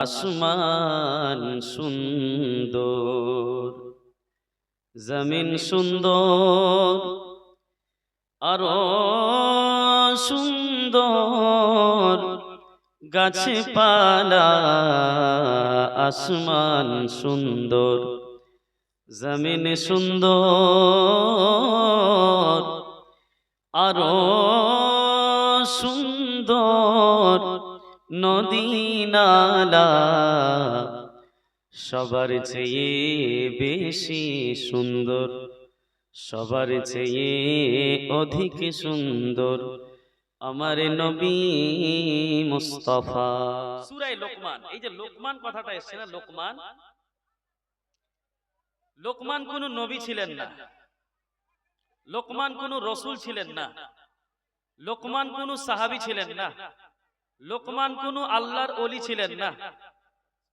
আসমান সুন্দর জমিন সুন্দর আরও সুন্দর গাছে পালা আসমান সুন্দর জমিন সুন্দর আরও সুন্দর নদী নালা সবার চেয়ে বেশি সুন্দর, সবার চেয়ে অধিক সুন্দর আমার নবী মুস্তফা। সুরাই লোকমান, এই যে লোকমান কথাটা এসছে না, লোকমান? লোকমান কোন নবী ছিলেন না। লোকমান কোন রসুল ছিলেন না। লোকমান কোন সাহাবি ছিলেন না। লোকমান কোন আল্লাহর অলি ছিলেন না।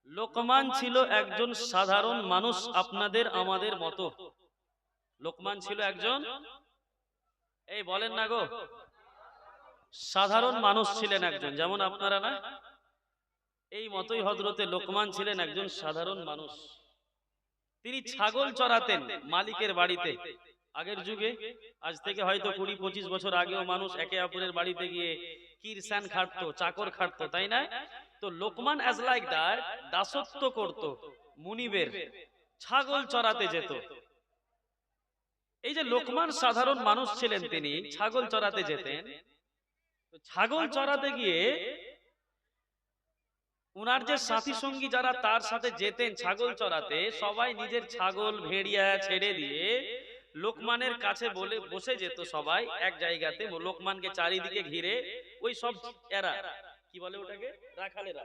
লোকমান ছিল একজন সাধারণ মানুষ আপনাদের, আমাদের মতো। লোকমান ছিল একজন? এই বলেন না গো। সাধারণ মানুষ ছিলেন একজন, যেমন আপনারা না? এই মতোই হজরতে লোকমান ছিলেন একজন সাধারণ মানুষ। তিনি ছাগল চড়াতেন মালিকের বাড়িতে। আগের যুগে আজ থেকে হয়তো কুড়ি পঁচিশ বছর আগেও মানুষ একে অপরের বাড়িতে গিয়ে কিরসান খাটতো চাকর খাটতো তাই না? তো লোকমান লাইক দাসত্ব করত মুনিবের ছাগল চড়াতে যেত। এই যে লোকমান সাধারণ মানুষ ছিলেন তিনি ছাগল চড়াতে যেতেন। ছাগল চড়াতে গিয়ে উনার যে সাথী সঙ্গী যারা তার সাথে যেতেন ছাগল চড়াতে সবাই নিজের ছাগল ভেড়িয়া ছেড়ে দিয়ে লোকমানের কাছে বলে, বসে যেত সবাই, এক জায়গাতে লোকমানকে চারিদিকে ঘিরে, ওই সব এরা। কি বলে ওটাকে? রাখালেরা।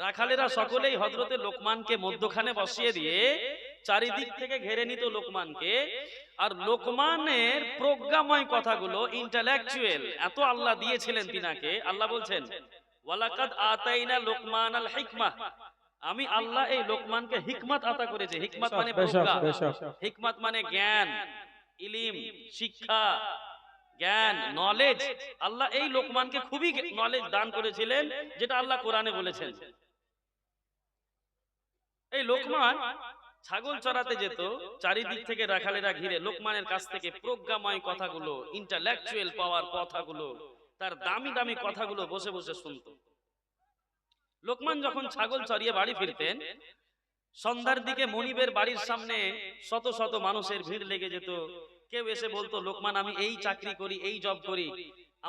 রাখালেরা সকলেই হজরতে লোকমানকে মধ্যখানে বসিয়ে দিয়ে চারিদিক থেকে ঘেরে নিত লোকমানকে। আর লোকমানের প্রজ্ঞাময় কথাগুলো ইন্টালেকচুয়াল এত আল্লাহ দিয়েছিলেন তিনাকে। আল্লাহ বলছেন, ওয়ালাকাদ আতাইনা লোকমান আল হিকমা আমি আল্লাহ এই লোকমানকে হিকমত আতা করেছে। হিকমত মানে প্রজ্ঞা হিকমত মানে জ্ঞান ইলিম শিক্ষা জ্ঞান নলেজ আল্লাহ এই লোকমানকে খুবই নলেজ দান করেছিলেন যেটা আল্লাহ কোরআনে বলেছেন। এই লোকমান ছাগল চড়াতে যেত চারিদিক থেকে রাখালেরা ঘিরে। লোকমানের কাছ থেকে প্রজ্ঞাময় কথাগুলো ইন্টালেকচুয়াল পাওয়ার কথাগুলো তার দামি দামি কথাগুলো বসে বসে শুনত। লোকমান যখন ছাগল চড়িয়ে বাড়ি ফিরতেন, সন্ধ্যার দিকে মনিবের বাড়ির সামনে শত শত মানুষের ভিড় লেগে যেত। কেউ এসে বলতো, লোকমান, আমি এই চাকরি করি, এই জব করি।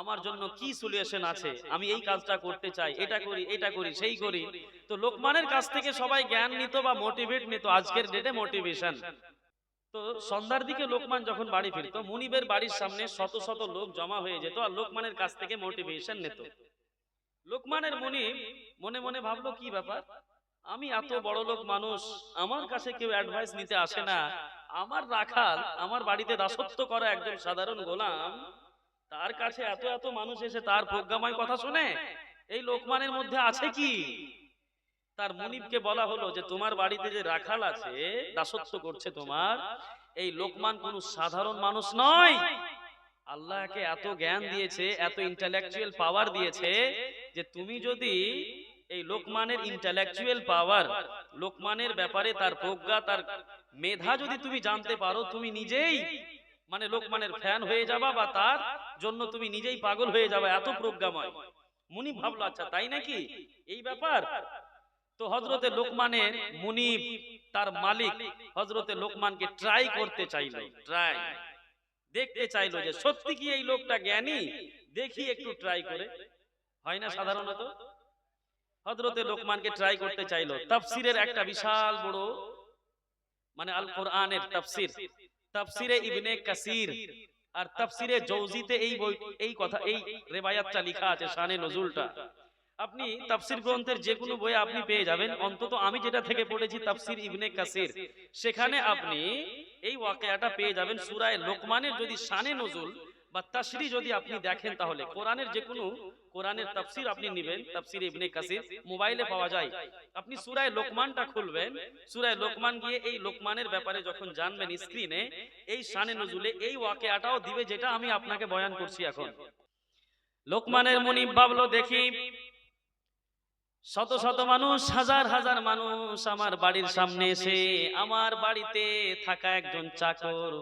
আমার জন্য কি সলিউশন আছে? আমি এই কাজটা করতে চাই, এটা করি এটা করি, সেই করি। তো লোকমানের কাছ থেকে সবাই জ্ঞান নিত বা মোটিভেট নিত, আজকের ডেটে মোটিভেশন তো সন্ধ্যার দিকে লোকমান যখন বাড়ি ফিরতো, মুনিবের বাড়ির সামনে শত শত লোক জমা হয়ে যেত আর লোকমানের কাছ থেকে মোটিভেশন নিত। লোকমানের মুনিব মনে মনে ভাবলো কি ব্যাপার? আমি এত বড় লোক মানুষ আমার কাছে কেউ অ্যাডভাইস নিতে আসে না। আমার রাখাল আমার বাড়িতে দাসত্ব করা একজন সাধারণ গোলাম তার কাছে এত এত মানুষ এসে তার প্রজ্ঞাময় কথা শুনে? এই লোকমানের মধ্যে আছে কি? তার মুনিবকে বলা হলো যে তোমার বাড়িতে যে রাখাল আছে দাসত্ব করছে তোমার এই লোকমান কোন সাধারণ মানুষ নয়। আল্লাহকে এত জ্ঞান দিয়েছে এত ইন্টালেকচুয়াল পাওয়ার দিয়েছে যে তুমি যদি এই লোকমানের ইন্টালেকচুয়াল পাওয়ার লোকমানের ব্যাপারে তার প্রজ্ঞা তার মেধা যদি তুমি জানতে পারো তুমি নিজেই মানে লোকমানের ফ্যান হয়ে যাবা বা তার জন্য তুমি নিজেই পাগল হয়ে যাবা এত প্রজ্ঞাময়। মুনি ভাবলো আচ্ছা তাই নাকি? এই ব্যাপার। তো হজরতে লোকমানের মুনিব তার মালিক হজরতে লোকমানকে ট্রাই করতে চাইলো ট্রাই দেখতে চাইলো যে সত্যি কি এই লোকটা জ্ঞানী? দেখি একটু ট্রাই করে। হয় না সাধারণত? হজরতে লোকমানকে ট্রাই করতে চাইলো। তাফসিরের একটা বিশাল বড় মানে আল কোরআনের তাফসির। তাফসিরে। ইবনে কাসির। আর তাফসিরে জৌজিতে এই বই এই কথা এই রেবায়াতটা লেখা আছে শানে নজুলটা আপনি তাফসির গ্রন্থের যে কোনো বই আপনি পেয়ে যাবেন। অন্তত আমি যেটা থেকে পড়েছি তাফসির ইবনে কাসির। সেখানে আপনি এই ওয়াকিয়াটা পেয়ে যাবেন সূরায়ে লোকমানের যদি শানে নজুল বা তাসরি যদি আপনি দেখেন তাহলে কোরআনের যে কোনো কোরআনের তাফসির আপনি নেবেন। তাফসির ইবনে কাসির মোবাইলে পাওয়া যায়। আপনি সূরায়ে লোকমানটা খুলবেন। সূরায়ে লোকমান গিয়ে এই লোকমানের ব্যাপারে যখন জানবেন স্ক্রিনে এই শানে নজুলে এই ওয়াকিয়াটাও দিবে যেটা আমি আপনাকে বয়ান করছি এখন লোকমানের মুনিব ভাবলো দেখি শত শত মানুষ, হাজার হাজার মানুষ আমার বাড়ির সামনে এসে আমার বাড়িতে থাকা একজন চাকর,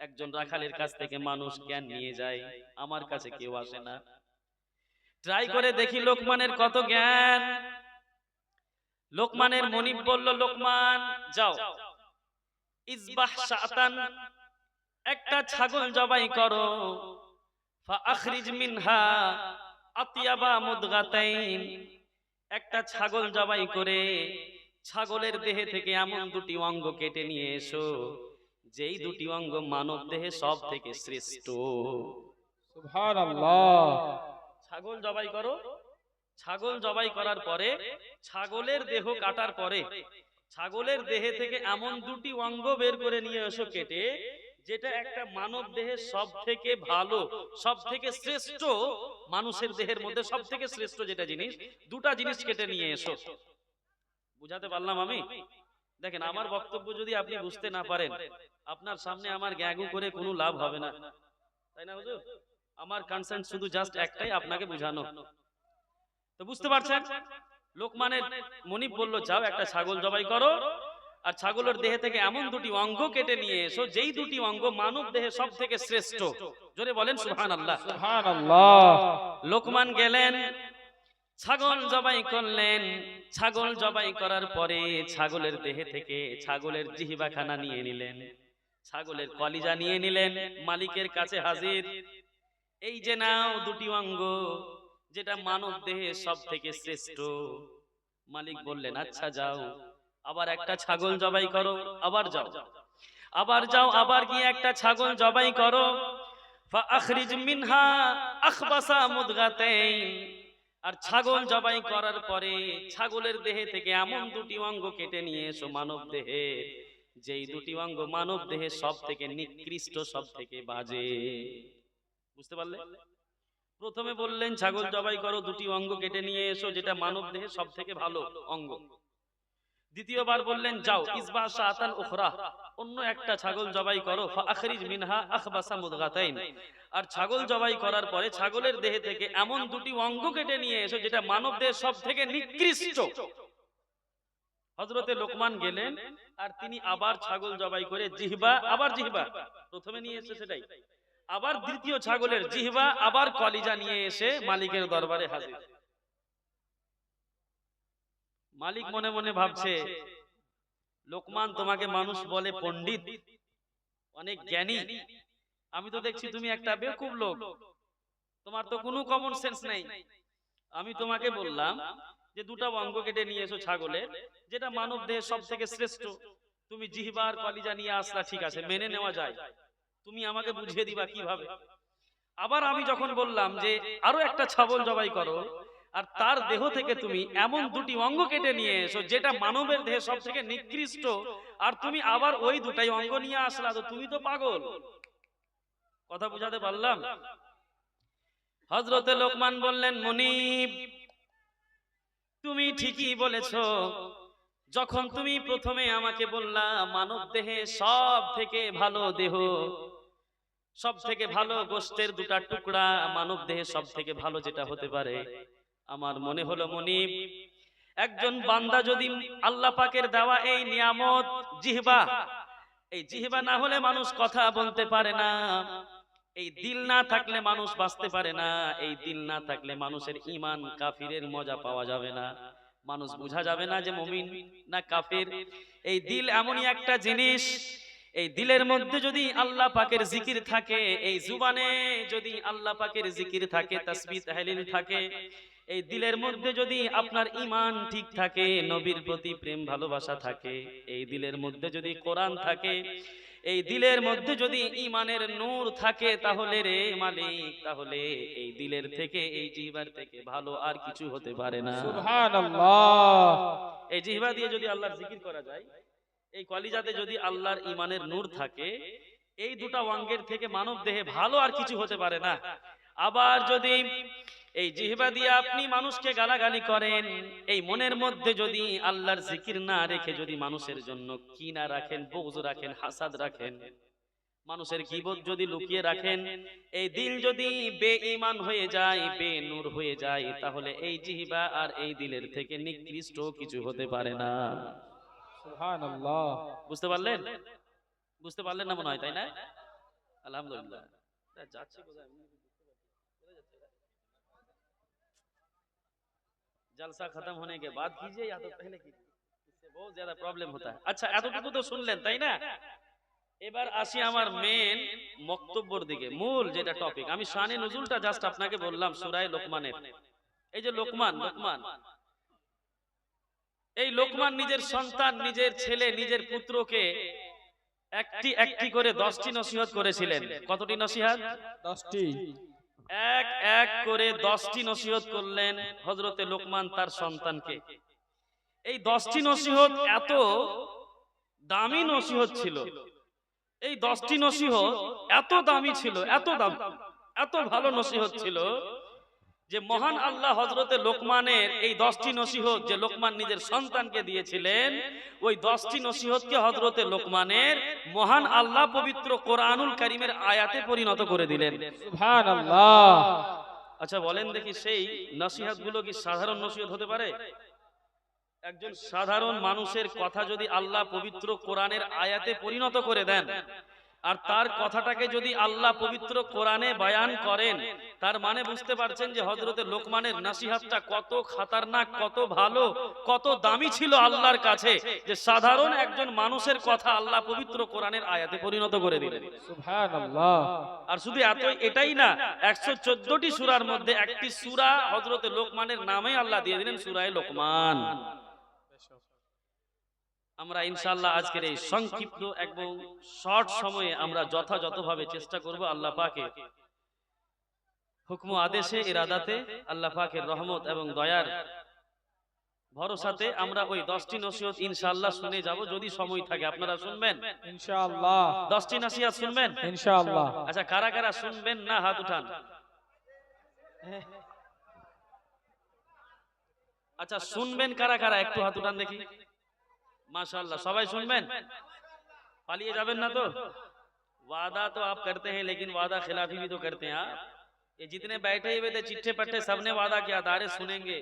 একজন রাখালের কাছ থেকে মানুষ জ্ঞান নিয়ে যায়, আমার কাছে কেউ আসে না। ট্রাই করে দেখি লোকমানের কত জ্ঞান। লোকমানের মনিব বলল, লোকমান, যাও। ইসবাহ শাতান, একটা ছাগল জবাই করো। ফাখরিজ মিনহা, আতিয়াবা মুদগাতাইন একটা ছাগল জবাই করে ছাগলের দেহে থেকে এমন দুটি অঙ্গ কেটে নিয়ে এসো যেই দুটি অঙ্গ মানব দেহে সব থেকে শ্রেষ্ঠ। ছাগল জবাই করো। ছাগল জবাই করার পরে ছাগলের দেহ কাটার পরে ছাগলের দেহে থেকে এমন দুটি অঙ্গ বের করে নিয়ে এসো কেটে যেটা একটা মানব দেহের সব থেকে ভালো সব থেকে শ্রেষ্ঠ মানুষের দেহের মধ্যে সব থেকে শ্রেষ্ঠ যেটা জিনিস দুটা জিনিস কেটে নিয়ে এসো। বুঝাতে পারলাম আমি? দেখেন আমার বক্তব্য যদি আপনি বুঝতে না পারেন আপনার সামনে আমার গ্যাগু করে কোনো লাভ হবে না। তাই না হুজুর? আমার কনসার্ন শুধু জাস্ট একটাই আপনাকে বোঝানো। তো বুঝতে পারছেন? লোকমানের মনিব বলল যাও একটা ছাগল জবাই করো। আর ছাগলের দেহে থেকে এমন দুটি অঙ্গ কেটে নিয়ে এসো যেই দুটি অঙ্গ মানব দেহে সব থেকে শ্রেষ্ঠ। জোরে বলেন সুহান আল্লাহ লোকমান গেলেন ছাগল জবাই করলেন। ছাগল জবাই করার পরে ছাগলের দেহে থেকে ছাগলের জিহিবাখানা নিয়ে নিলেন। ছাগলের কলিজা নিয়ে নিলেন মালিকের কাছে হাজির। এই যে নাও দুটি অঙ্গ যেটা মানব দেহে সব থেকে শ্রেষ্ঠ। মালিক বললেন আচ্ছা যাও। আবার একটা ছাগল জবাই করো আবার যাও। আবার যাও আবার গিয়ে একটা ছাগল জবাই করো। আর ছাগল জবাই করার পরে ছাগলের দেহে থেকে এমন দুটি অঙ্গ কেটে নিয়ে এসো মানব দেহে। যেই দুটি অঙ্গ মানব দেহে সব থেকে নিকৃষ্ট সব থেকে বাজে। বুঝতে পারলে? প্রথমে বললেন ছাগল জবাই করো দুটি অঙ্গ কেটে নিয়ে এসো যেটা মানব দেহে সব থেকে ভালো অঙ্গ। দ্বিতীয়বার বললেন, যাও, ইসবা শাতান উখরা। অন্য একটা ছাগল জবাই করো ফাখরিজ মিনহা আখবাসা মুদগাতাইন। আর ছাগল জবাই করার পরে ছাগলের দেহে থেকে এমন দুটি অঙ্গ কেটে নিয়ে এসো যেটা মানব দেহের সব থেকে নিকৃষ্ট। হযরতে লোকমান গেলেন আর তিনি আবার ছাগল জবাই করে জিহবা, আবার জিহবা। প্রথমে নিয়ে এসে সেটাই। আবার দ্বিতীয় ছাগলের জিহবা, আবার কলিজা নিয়ে এসে মালিকের দরবারে হাজির। মালিক মনে মনে ভাবছে লোকমান তোমাকে মানুষ বলে পণ্ডিত অনেক জ্ঞানী। আমি তো দেখছি তুমি একটা বেকুব লোক। তোমার তো কোনো কমন সেন্স নেই। আমি তোমাকে বললাম যে দুটা অঙ্গ কেটে নিয়ে এসো ছাগলের যেটা মানব দেহের সব থেকে শ্রেষ্ঠ। তুমি জিহবার কলিজা নিয়ে আসলা ঠিক আছে মেনে নেওয়া যায়। তুমি আমাকে বুঝিয়ে দিবা কীভাবে? আবার আমি যখন বললাম যে আরও একটা ছাগল জবাই করো আর তার দেহ থেকে তুমি এমন দুটি অঙ্গ কেটে নিয়ে এসো, যেটা মানবের দেহে সব থেকে নিকৃষ্ট। আর তুমি আবার ওই দুটাই অঙ্গ নিয়ে আসলা তো তুমি তো পাগল। কথা বুঝাতে পারলাম? হজরতে লোকমান বললেন, মনিব, তুমি ঠিকই বলেছ। যখন তুমি প্রথমে আমাকে বললা, মানব দেহে সব থেকে ভালো দেহ সব থেকে ভালো গোষ্ঠের দুটা টুকরা মানব দেহে সব থেকে ভালো যেটা হতে পারে। আমার মনে হলো মনিব একজন বান্দা যদি আল্লাহ পাকের দেওয়া এই নিয়ামত জিহবা। এই জিহবা। না হলে মানুষ কথা বলতে পারে না। এই দিল না থাকলে মানুষ বাঁচতে পারে না। এই দিল না থাকলে মানুষের ইমান কাফিরের মজা পাওয়া যাবে না। মানুষ বোঝা যাবে না যে মমিন না কাফির। এই দিল এমনই একটা জিনিস। এই দিলের মধ্যে যদি আল্লাহ পাকের জিকির থাকে এই জুবানে যদি আল্লাহ পাকের জিকির থাকে তাসবিহ তাহলিল থাকে এই দিলের মধ্যে যদি আপনার ইমান ঠিক থাকে নবীর প্রতি প্রেম ভালোবাসা থাকে এই দিলের মধ্যে যদি কোরআন থাকে এই দিলের মধ্যে যদি ইমানের নূর থাকে তাহলে রে মালিক তাহলে এই দিলের থেকে এই জিহবার থেকে ভালো আর কিছু হতে পারে না। সুবহানাল্লাহ। এই জিহবা দিয়ে যদি আল্লাহর জিকির করা যায় এই কলিজাতে যদি আল্লাহর ইমানের নূর থাকে এই দুটা অঙ্গের থেকে মানব দেহে ভালো আর কিছু হতে পারে না। আবার যদি এই জিহবা দিয়ে আপনি মানুষকে গালাগালি করেন এই মনের মধ্যে যদি আল্লাহর জিকির না রেখে যদি মানুষের জন্য কি না রাখেন বউজ রাখেন হাসাদ রাখেন মানুষের গিবত যদি লুকিয়ে রাখেন এই দিল যদি বেঈমান হয়ে যায় বেনূর হয়ে যায় তাহলে এই জিহিবা আর এই দিলের থেকে নিকৃষ্ট কিছু হতে পারে না। বুঝতে পারলেন? বুঝতে পারলেন না মনে হয় তাই না? আলহামদুলিল্লাহ। যাচ্ছে কোথায়? আমি কিছু বুঝতে পারছি না। जलसा खत्म होने के बाद कीजिए या तो पहले कीजिए इससे बहुत ज्यादा प्रॉब्लम होता है अच्छा এতটুকু তো শুনলেন তাই না এবার আসি আমার মেন বক্তব্যর দিকে মূল যেটা টপিক আমি শানে নজুলটা জাস্ট আপনাকে বললাম সূরায়ে লোকমানের এই যে লোকমান লোকমান এই লোকমান নিজের সন্তান নিজের ছেলে নিজের পুত্রকে একটি একটি করে দশটি নসিহত করেছিলেন কতটি নসিহত দশটি এক এক করে দশটি নসিহত করলেন হজরতে লোকমান তার সন্তানকে। এই দশটি নসিহত এত দামি নসিহত ছিল। এই দশটি নসিহত এত দামি ছিল, এত দাম, এত ভালো নসিহত ছিল যে মহান আল্লাহ হজরতে লোকমানের এই দশটি নসিহত যে লোকমান নিজের সন্তানকে দিয়েছিলেন ওই দশটি নসিহতকে হজরতে লোকমানের মহান আল্লাহ পবিত্র কোরআনুল করিমের আয়াতে পরিণত করে দিলেন। আচ্ছা বলেন দেখি সেই নসিহতগুলো কি সাধারণ নসিহত হতে পারে? একজন সাধারণ মানুষের কথা যদি আল্লাহ পবিত্র কোরআনের আয়াতে পরিণত করে দেন আর তার কথাটাকে যদি আল্লাহ পবিত্র কোরআনে বয়ান করেন তার মানে বুঝতে পারছেন যে হজরতে লোকমানের নাসিহাতটা কত খাতারনাক কত ভালো কত দামি ছিল আল্লাহর কাছে যে সাধারণ একজন মানুষের কথা আল্লাহ পবিত্র কোরআনের আয়াতে পরিণত করে দিলেন। সুবহানাল্লাহ। আর শুধু এত এটাই না একশো চোদ্দটি সুরার মধ্যে একটি সুরা হজরতে লোকমানের নামে আল্লাহ দিয়ে দিলেন সুরায় লোকমান। আমরা ইনশাল্লাহ আজকের এই সংক্ষিপ্ত এবং শর্ট সময়ে আমরা যথাযথভাবে চেষ্টা করব আল্লাহ পাকে হুকম আদেশে ইরাদাতে আল্লাহ পাকের রহমত এবং দয়ার ভরসাতে আমরা ওই দশটি নসিহত ইনশাআল্লাহ শুনে যাব যদি সময় থাকে। আপনারা শুনবেন? ইনশাআল্লাহ। দশটি নসিহত শুনবেন? ইনশাআল্লাহ। আচ্ছা কারা কারা শুনবেন? না হাত উঠান। আচ্ছা শুনবেন কারা কারা? একটু হাত উঠান দেখি। माशाल्लाह सबाई सुनबेन पालिए जाबेन ना तो वादा तो आप करते हैं लेकिन वादा खिलाफी भी तो करते हैं आप ये जितने बैठे हुए थे चिट्ठे पट्टे सबने वादा किया था अरे सुनेंगे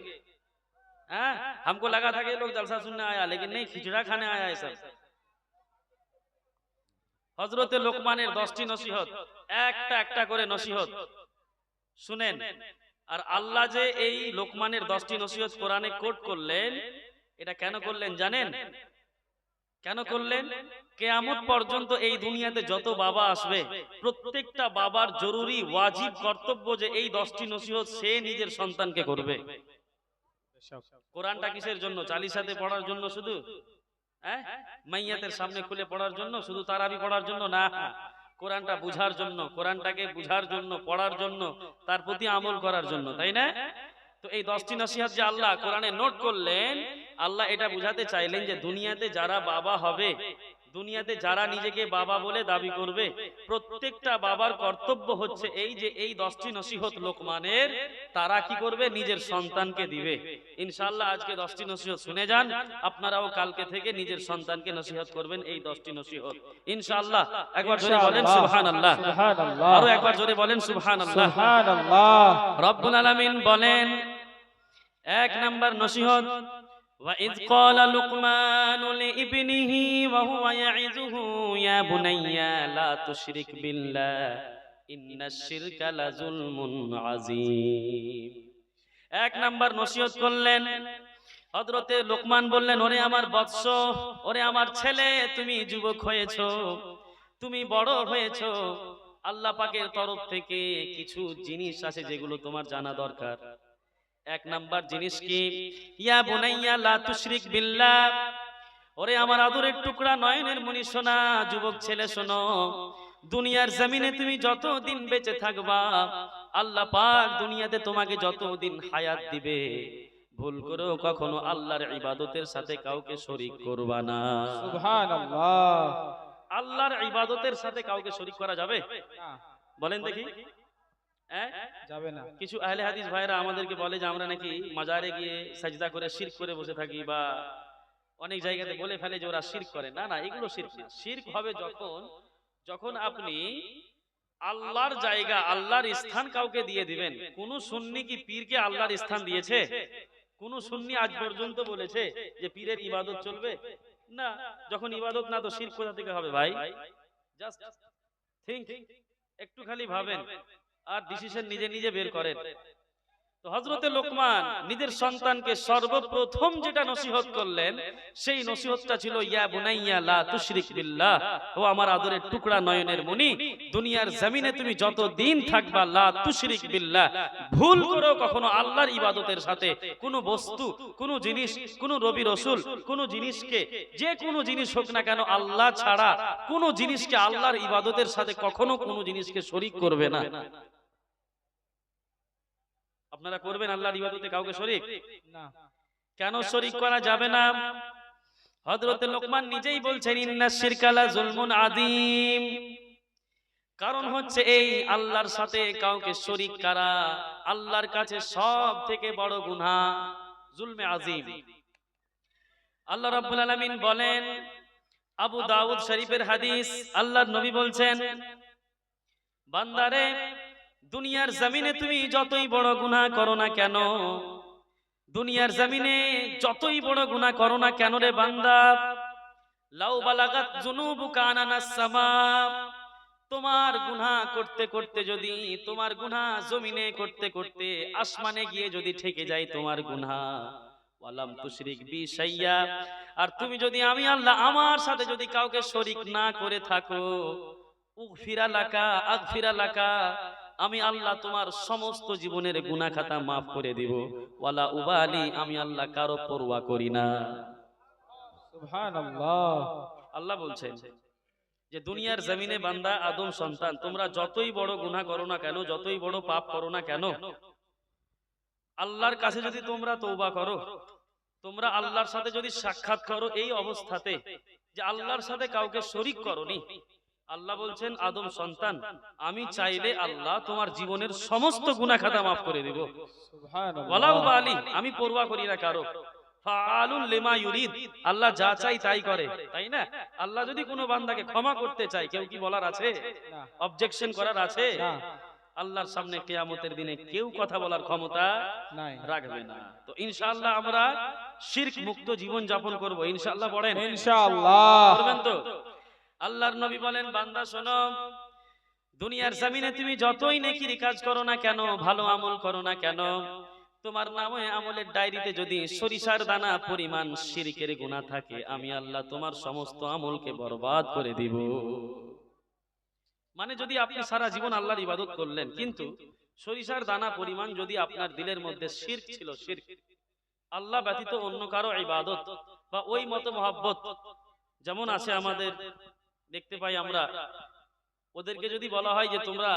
हाँ हमको लगा था कि ये लोग जलसा सुनने आया लेकिन नहीं खिचड़ा खाने आया है सब হজরতে লোকমানের দশটি নসিহত একটা একটা করে নসিহত শুনেন আর আল্লাহ যে এই লোকমানের দশটি নসিহত কোরআনে কোট করলেন এটা কেন করলেন জানেন কেন করলেন? কেয়ামত পর্যন্ত এই দুনিয়াতে যত বাবা আসবে প্রত্যেকটা বাবার জরুরি ওয়াজিব কর্তব্য যে এই দশটি নসিহত সে নিজের সন্তানকে করবে। কোরআনটা কিসের জন্য? চালিসাতে পড়ার জন্য শুধু? হ্যাঁ? মাইয়াতের সামনে খুলে পড়ার জন্য শুধু তারাবি পড়ার জন্য? না। কোরআনটা বুঝার জন্য কোরআনটাকে বুঝার জন্য পড়ার জন্য তার প্রতি আমল করার জন্য তাই না? তো এই দশটি নসিহত যে আল্লাহ কোরআনে নোট করলেন, আল্লাহ এটা বুঝাতে চাইলেন যে দুনিয়াতে যারা বাবা হবে দুনিয়াতে যারা নিজেকে বাবা বলে দাবি করবে প্রত্যেকটা বাবার কর্তব্য হচ্ছে এই যে এই দশটি নসিহত লোকমানের তারা কি করবে? নিজের সন্তানকে দিবে। ইনশাআল্লাহ আজকে দশটি নসিহত শুনে যান আপনারাও কালকে থেকে নিজের সন্তানকে নসিহত করবেন এই দশটি নসিহত। ইনশাআল্লাহ একবার জোরে বলেন সুবহানাল্লাহ। সুবহানাল্লাহ। আরও একবার জোরে বলেন সুবহানাল্লাহ। সুবহানাল্লাহ। রব্বুল আলামিন বলেন এক নাম্বার নসিহত وإذ قال لقمان لابنه وهو يعظه يا بني لا تشرك بالله إن الشرك لظلم عظيم এক নাম্বার নসিহত করলেন হযরতে লোকমান বললেন ওরে আমার বৎস ওরে আমার ছেলে তুমি যুবক হয়েছো তুমি বড় হয়েছো আল্লাহ পাকের তরফ থেকে কিছু জিনিস আছে যেগুলো তোমার জানা দরকার এক নাম্বার জিনিস কি? ইয়া বুনাইয়া লা তুশরিক বিল্লাহ। ওরে আমার আদরের টুকরা নয়নের মনি সোনা যুবক ছেলে শোনো দুনিয়ার জমিনে তুমি যতদিন বেঁচে থাকবা আল্লাহ পাক দুনিয়াতে তোমাকে যতদিন হায়াত দিবে। ভুল করেও কখনো আল্লাহর ইবাদতের সাথে কাউকে শরিক করবা না। সুবহানাল্লাহ। আল্লাহর ইবাদতের সাথে কাউকে শরিক করা যাবে? না, বলেন দেখি। যাবে না। কিছু আহলে হাদিস ভাইরা আমাদেরকে বলে যে আমরা নাকি মাজারে গিয়ে সাজদা করে শিরক করে বসে থাকি বা অনেক জায়গাতে বলে ফেলে যে ওরা শিরক করে। না না এগুলো শিরক না। শিরক হবে যখন যখন আপনি আল্লাহর জায়গা আল্লাহর স্থান কাউকে দিয়ে দিবেন। কোন সুন্নি কি পীরকে আল্লাহর স্থান দিয়েছে? কোন সুন্নি আজ পর্যন্ত বলেছে যে পীরের ইবাদত চলবে? না যখন ইবাদত না তো শির কোথা থেকে হবে ভাই? জাস্ট থিঙ্ক একটু খালি ভাবেন। আর ডিসিশন নিজে নিজে বের করেন। তো হজরতে লোকমান নিজের সন্তানকে সর্বপ্রথম যেটা নসিহত করলেন সেই নসিহতটা ছিল ইয়া বুনাইয়া লা তুশরিক বিল্লাহ। ও আমার আদরের টুকরা নয়নের মনি দুনিয়ার জমিনে তুমি যত দিন থাকবা লা তুশরিক বিল্লাহ। ভুল করো কখনো আল্লাহর ইবাদতের সাথে কোনো বস্তু কোনো জিনিস কোনো রবি রসুল কোনো জিনিসকে যে কোনো জিনিস হোক না কেন আল্লাহ ছাড়া কোনো জিনিসকে আল্লাহর ইবাদতের সাথে কখনো কোনো জিনিসকে শরিক করবে না আপনারা করবেন আল্লাহর ইবাদতে কাউকে শরিক? না। কেন শরিক করা যাবে না? হযরতে লোকমান নিজেই বলছেন ইন্না শিরকালা জুলমুন আদিম কারণ হচ্ছে এই আল্লাহর সাথে কাউকে শরিক করা আল্লাহর কাছে সব থেকে বড় গুনাহ জুলমে আজিম আল্লাহ রাব্বুল আলামিন বলেন আবু দাউদ শরীফের হাদিস আল্লাহর নবী বলছেন বান্দারে দুনিয়ার জমিনে তুমি যতই বড় গুনাহ করো না কেন? দুনিয়ার জমিনে যতই বড় গুনাহ করো না কেন রে বান্দা? লাউ বালাগাত জুনুবুকা আনানাস সামা। তোমার গুনাহ করতে করতে যদি তোমার গুনাহ জমিনে করতে করতে আসমানে গিয়ে যদি ঠেকে যায় তোমার গুনাহ। ওয়ালাম তুশরিক বি শাইয়া। আর তুমি যদি আমি আল্লাহ আমার সাথে যদি কাউকে শরিক না করে থাকো উগফিরা লাকা আগফিরা লাকা আমি আল্লাহ তোমার সমস্ত জীবনের গুনাহ খাতা মাফ করে দিব। ওয়ালা উবালি আমি আল্লাহ কারও পরোয়া করি না। আল্লাহ বলছেন যে দুনিয়ার জমিনে বান্দা আদম সন্তান তোমরা যতই বড় গুনাহ করো না কেন যতই বড় পাপ করো না কেন আল্লাহর কাছে যদি তোমরা তৌবা করো তোমরা আল্লাহর সাথে যদি সাক্ষাৎ করো এই অবস্থাতে যে আল্লাহর সাথে কাউকে শরিক করনি আল্লাহ বলছেন আদম সন্তান আমি চাইলে আল্লাহ তোমার জীবনের সমস্ত গুনাহ খাতা মাফ করে দেব। ওয়ালাউ আমি পরোয়া করি না কারও। আল্লাহ যা চাই তাই করে তাই না? আল্লাহ যদি কোনো বান্দাকে ক্ষমা করতে চায় কেউ কি বলার আছে? অবজেকশন করার আছে? আল্লাহর সামনে কেয়ামতের দিনে কেউ কথা বলার ক্ষমতা নাই। রাখবে না। তো ইনশাআল্লাহ আমরা শিরক মুক্ত জীবন যাপন করব। ইনশাআল্লাহ পড়েন। ইনশাআল্লাহ। করবেন তো? আল্লাহর নবী বলেন বান্দা শোনো দুনিয়ার জমিনে তুমি যতই নেকির কাজ করো না কেন ভালো আমল করো না কেন তোমার নামে আমলের ডায়েরিতে যদি সরিষার দানা পরিমাণ শিরকের গুনাহ থাকে আমি আল্লাহ তোমার সমস্ত আমলকে বরবাদ করে দিব। মানে যদি আপনি সারা জীবন আল্লাহর ইবাদত করলেন কিন্তু সরিষার দানা পরিমাণ যদি আপনার দিলের মধ্যে শিরক ছিল শিরক আল্লাহ ব্যতীত অন্য কারও ইবাদত বা ওই মত মহাব্বত যেমন আছে আমাদের দেখতে পাই আমরা ওদেরকে যদি বলা হয় যে তোমরা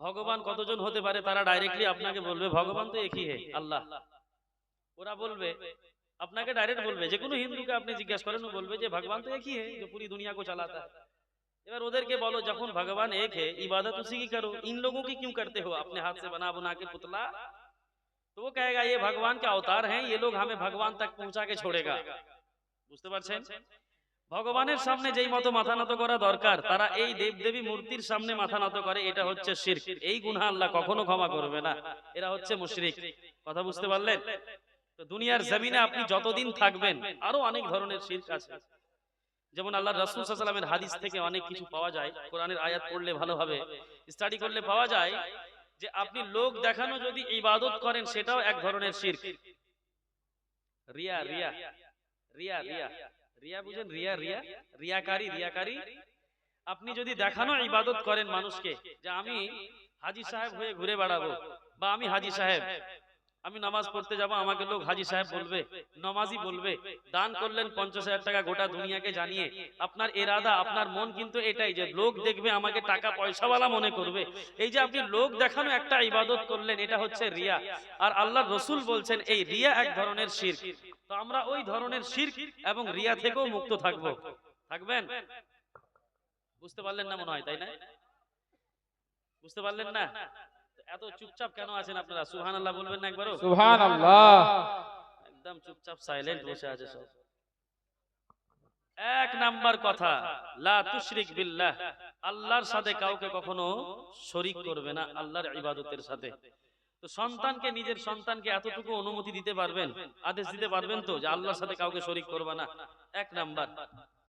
ভগবান কতজন হতে পারে তারা ডাইরেক্টলি আপনাকে বলবে ভগবান তো একই হে আল্লাহ ওরা বলবে আপনাকে ডাইরেক্ট বলবে যে কোনো হিন্দুকে আপনি জিজ্ঞাসা করেন ও বলবে যে ভগবান তো একই হে जो पूरी दुनिया को चलाता है এবার ওদেরকে বলো যখন ভগবান এক है इबादत उसी की करो इन लोगों की क्यों करते हो अपने हाथ से बना बना के पुतला तो वो कहेगा ये भगवान के अवतार हैं ये लोग हमें भगवान तक पहुंचा के छोड़ेगा বুঝতে পারছেন ভগবানের সামনে যেই মতো মাথা নত করা দরকার, তারা এই দেবদেবী মূর্তির সামনে মাথা নত করে, এটা হচ্ছে শিরক। এই গুনাহ আল্লাহ কখনো ক্ষমা করবে না। এরা হচ্ছে মুশরিক। কথা বুঝতে পারলেন? তো দুনিয়ার জমিনে আপনি যতদিন থাকবেন, আরও অনেক ধরনের শিরক আছে। যেমন আল্লাহ রাসূল ওয়াসাল্লামের হাদিস থেকে অনেক কিছু পাওয়া যায়। কোরআনের আয়াত পড়লে ভালো হবে। স্টাডি করলে পাওয়া যায় যে আপনি লোক দেখানো যদি ইবাদত করেন, সেটাও এক ধরনের শিরক। রিয়া রিয়া। রিয়া রিয়া। রিয়া বুঝেন রিয়া রিয়া রিয়াকারী রিয়াকারী আপনি যদি দেখানো ইবাদত করেন মানুষকে যে আমি হাজি সাহেব হয়ে ঘুরে বেড়াবো বা আমি হাজি সাহেব আমি নামাজ পড়তে যাব আমাকে লোক হাজি সাহেব বলবে নমাজি বলবে দান করলেন পঞ্চাশ হাজার টাকা গোটা দুনিয়াকে জানিয়ে আপনার এরাদা আপনার মন কিন্তু এটাই যে লোক দেখবে আমাকে টাকা পয়সাওয়ালা মনে করবে। এই যে আপনি লোক দেখানো একটা ইবাদত করলেন এটা হচ্ছে রিয়া। আর আল্লাহ রসুল বলছেন এই রিয়া এক ধরনের শির তো আমরা ওই ধরনের শির এবং রিয়া থেকেও মুক্ত থাকব। থাকবেন? বুঝতে পারলেন না মনে হয় তাই না? বুঝতে পারলেন না? এত চুপচাপ কেন আছেন আপনারা? সুহান আল্লাহ বলবেন না একবারও? সুবহানাল্লাহ। একদম চুপচাপ সাইলেন্ট বসে আছে সব। এক নাম্বার কথা লা তুশরিক বিল্লাহ। আল্লাহর সাথে কাউকে কখনো শরিক করবে না আল্লাহর ইবাদতের সাথে। তো সন্তানকে নিজের সন্তানকে এতটুকু অনুমতি দিতে পারবেন, আদেশ দিতে পারবেন তো যে আল্লাহর সাথে কাউকে শরিক করবা না? এক নাম্বার।